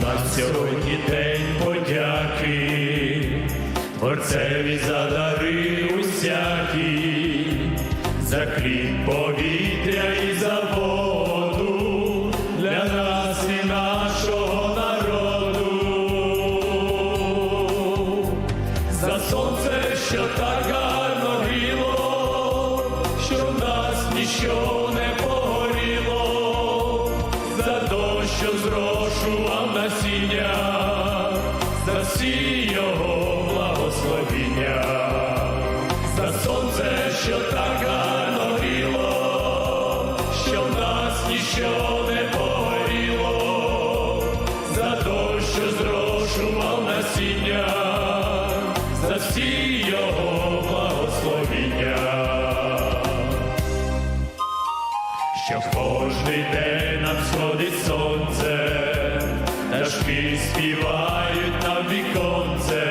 На сьогодні день подяки, Творцеві за дари усякі, за хліб повітря і за воду для нас і нашого народу, за сонце, що так гарно гріло, що в нас ніщо не дощ, що зрошував насіння, за всі його благословіння, за сонце, що так гарно гріло, що в нас ніщо не погоріло, за дощ, що зрошував що кожний день нам сходить сонце, пташки співають нам віконце,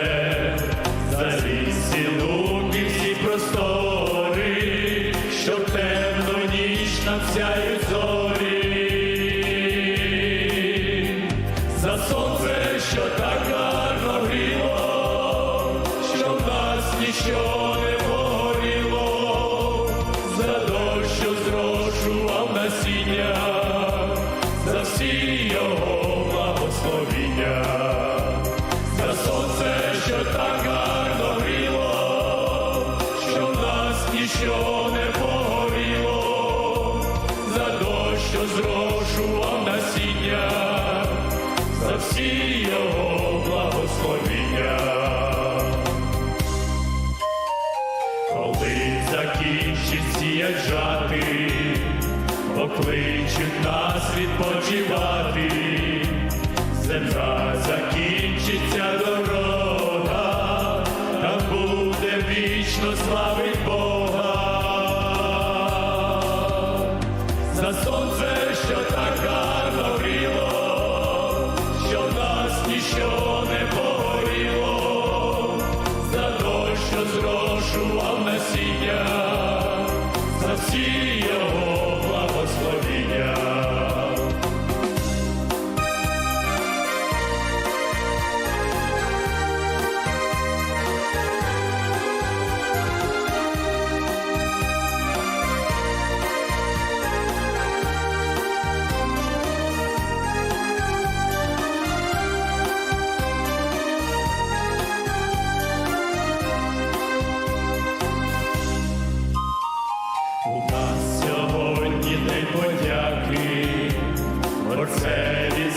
за ліс луки всі простори, що темно ніч нам сяють зорі, насіння, за всі його благословіння, за сонце, що так гарно гріло, що в нас ніщо не погоріло, за дощ, що зрошував насіння, за всі його благословіння. Покличуть нас відпочивати, земля закінчиться дорога, там буде вічно славить Бога. За сонце, що так гарно гріло, що в нас ніщо не погоріло, за дощ, що зрошував насіння, за всі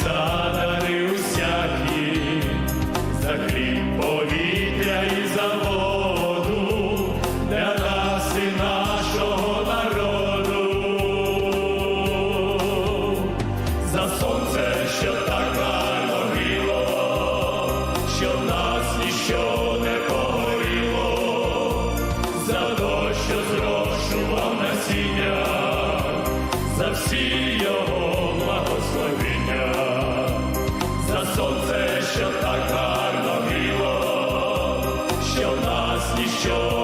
за дари за хліб, повітря і за для нас і нашого народу, за сонце, що так гарно що в нас ніщо не погоріло, за дощ, що зрошував насіння, сонце, що так гарно гріло, що в нас ніщо